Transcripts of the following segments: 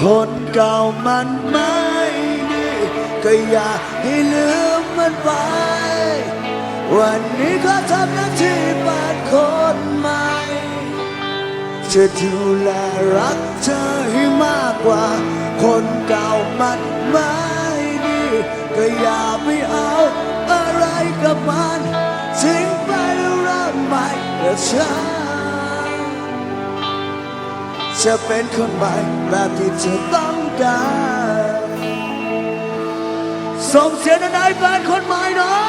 คนเก่ามันไม่ดีก็อย่าให้ลืมมันไป วันนี้ก็ทำหน้าที่เป็นคนใหม่ จะดูแลรักเธอให้มากกว่า คนเก่ามันไม่ดีก็อย่าไปเอาอะไรกับมันทิ้ง ใหม่และฉันจะเป็นคนใหม่แบบที่เธอต้องการส่งเสียงดังๆให้แฟนคนใหม่หน่อย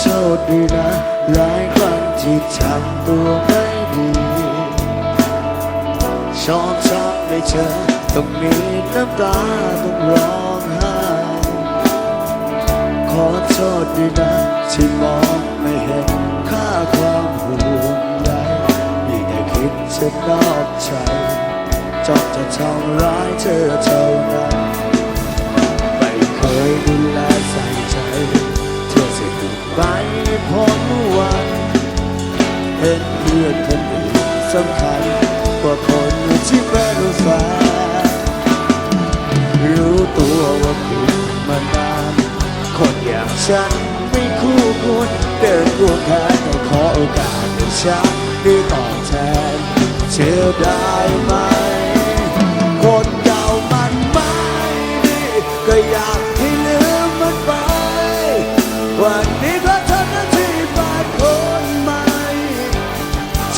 โทษด้วยนะ หลายครั้งที่ทำตัวไม่ดีชอบชอบให้เธอต้องมีน้ำตาต้องร้องไห้ขอโทษด้วยนะที่มองไม่เห็นค่าความห่วงใยมีแต่คิดจะนอกใจจอบจะทำร้ายเธอเท่านั้น เห็นเพื่อนคนอื่นสำคัญกว่าคนที่เป็นแฟนรู้ตัวว่าผิดมานานคนอย่างฉันไม่คู่ควรเดินร่วงแขนขอโอกาสให้ฉันได้ตอบแทนเธอได้ไหม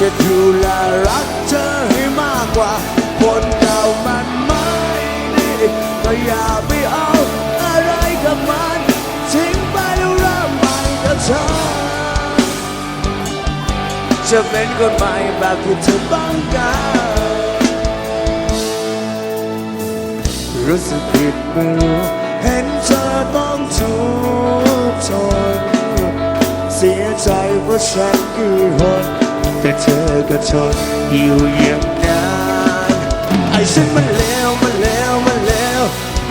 จะดูแลรักเธอให้มากกว่า คนเก่ามันไม่ดีก็อย่าไปเอาอะไรกับมันทิ้งไปแล้วเริ่มใหม่กับเธอจะเป็นคนใหม่แบบที่เธอต้องการรู้สึกผิดไม่รู้เห็นเธอต้องทุกข์ทนเสียใจเพราะฉันคือคน แต่เธอก็ทนอยู่อย่างนั้นไอ้ฉันมันเลวมันเลวมันเลว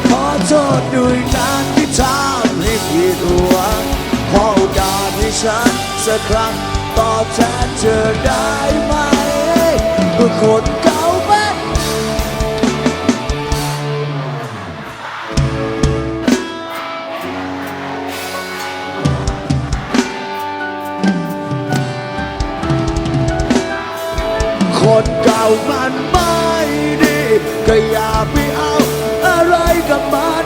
ขอโทษด้วยนะที่ทำให้ผิดหวังขอโอกาสให้ฉันสักครั้งตอบแทนเธอได้ไหมเมื่อคนามันไม่ดีก็อย่าไปเอาอะไรกับมัน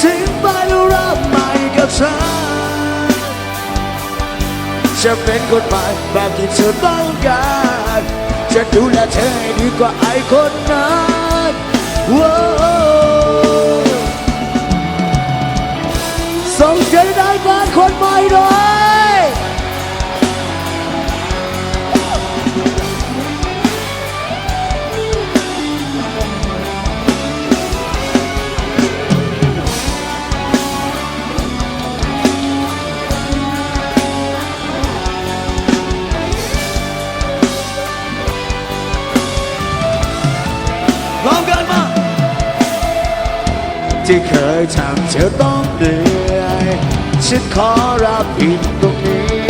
ทิ้งไปแล้วเริ่มใหม่กับฉันจะเป็นคนใหม่แบบที่เธอต้องการจะดูแลเธอให้ดีกว่าไอ้คนนั้นโที่เคยทำเธอต้องเหนื่อยฉันขอรับผิดตรงนี้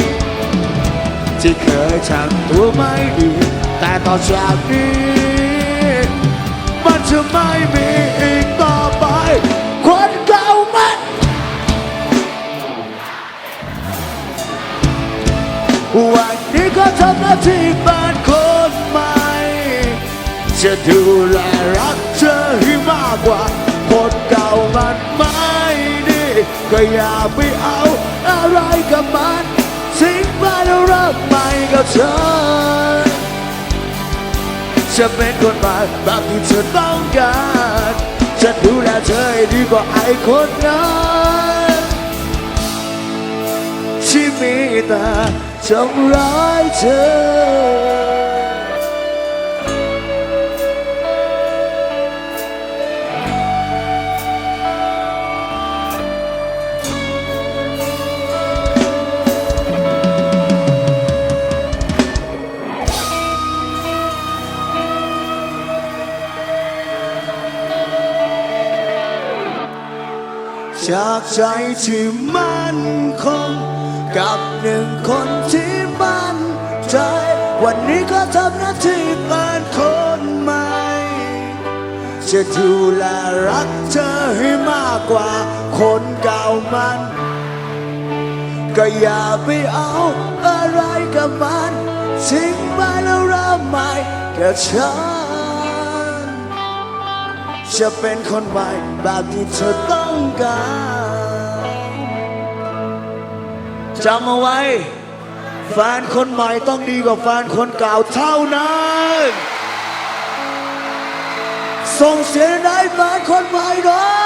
ที่เคยทำตัวไม่ดี แต่ต่อจากนี้ มันจะไม่มีอีกต่อไป คนเก่ามันวันนี้ก็ทำหน้าที่เป็นคนใหม่ จะดูแลรักเธอให้มากกว่า คนเก่ามันไม่ดีก็อย่าไปเอาอะไรกับมันทิ้งไปแล้วริ่มใหม่กับเธอจะเป็นคนใหม่แบบที่เธอต้องการจะดูแลเธอให้ดีกว่าไอ้คนนั้นที่มีแต่ทำร้ายเธอ จากใจที่มั่นคง กับหนึ่งคนที่มั่นใจ วันนี้ก็ทำหน้าที่เป็นคนใหม่ จะดูแลรักเธอให้มากกว่าคนเก่ามัน ก็อย่าไปเอาอะไรกับมัน ทิ้งไปแล้วเริ่มใหม่กับฉัน จะเป็นคนใหม่แบบที่เธอต้องการจำเอาไว้ แฟนคนใหม่ต้องดีกว่าแฟนคนเก่าเท่านั้นส่งเสียงได้แฟนคนใหม่หน่อย